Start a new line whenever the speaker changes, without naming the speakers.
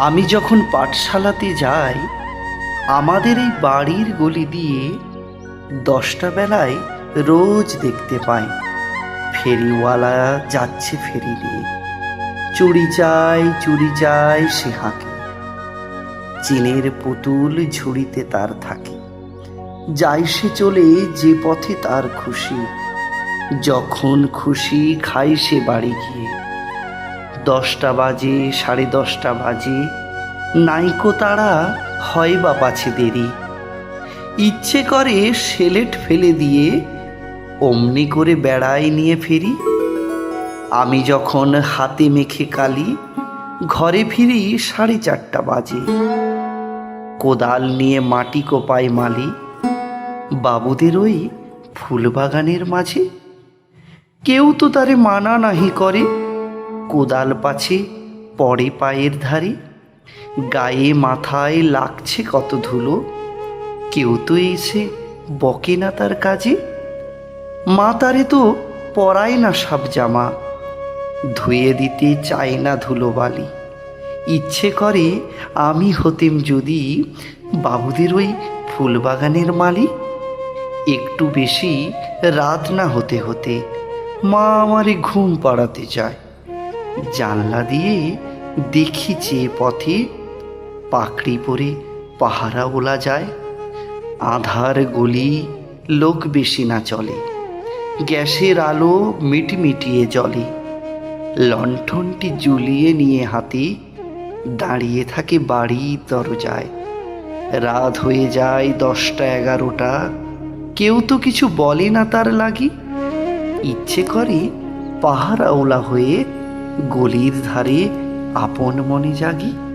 আমি যখন পাঠশালাতে যাই, আমাদের এই বাড়ির গলি দিয়ে দশটা বেলায় রোজ দেখতে পাই। ফেরিওয়ালা যাচ্ছে ফেরি নিয়ে চুরি চাই চুরি চাই সে হাঁকে। চিনের পুতুল ঝুড়িতে তার থাকে। যাই সে চলে যে পথে তার খুশি। যখন খুশি খাই সে বাড়ি গিয়ে। দশটা বাজে, সাড়ে দশটা বাজে। নাইকো তারা, হয় বা পাছে দেরি। ইচ্ছে করে সেলেট ফেলে দিয়ে অমনি করে বেড়াই নিয়ে ফিরি। আমি যখন হাতে মেখে কালি, ঘরে ফিরি সাড়ে চারটা বাজে। কোদাল নিয়ে মাটি কোপায় মালি, বাবুদের ওই ফুলবাগানের মাঝে। কেউ তো তারে মানা নাহি করে। কোদাল পাছে, পরে পায়ের ধারে। গায়ে মাথায় লাগছে কত ধুলো। কেউ তো এসে বকে না তার কাজে। মা তারে তো পরায় না সব জামা। ধুয়ে দিতে চায় না ধুলো বালি। ইচ্ছে করে আমি হতেম যদি বাবুদের ওই ফুলবাগানের মালি একটু বেশি রাত না হতে হতে মা আমারে ঘুম পাড়াতে চায় জানলা দিয়ে দেখি যে পথে পাকড়ি পরে পাহারা ওলা যায়। আধার গলি লোক বেশি না চলে। গ্যাসের আলো মিটমিটিয়ে জলে লণ্ঠনটি জুলিয়ে নিয়ে হাতে দাঁড়িয়ে থাকে বাড়ি দরজায়। রাত হয়ে যায় দশটা এগারোটা। কেউ তো কিছু বলে না তার লাগি। ইচ্ছে করে পাহারা ওলা হয়ে গলির ধারে আপন মনে জাগি।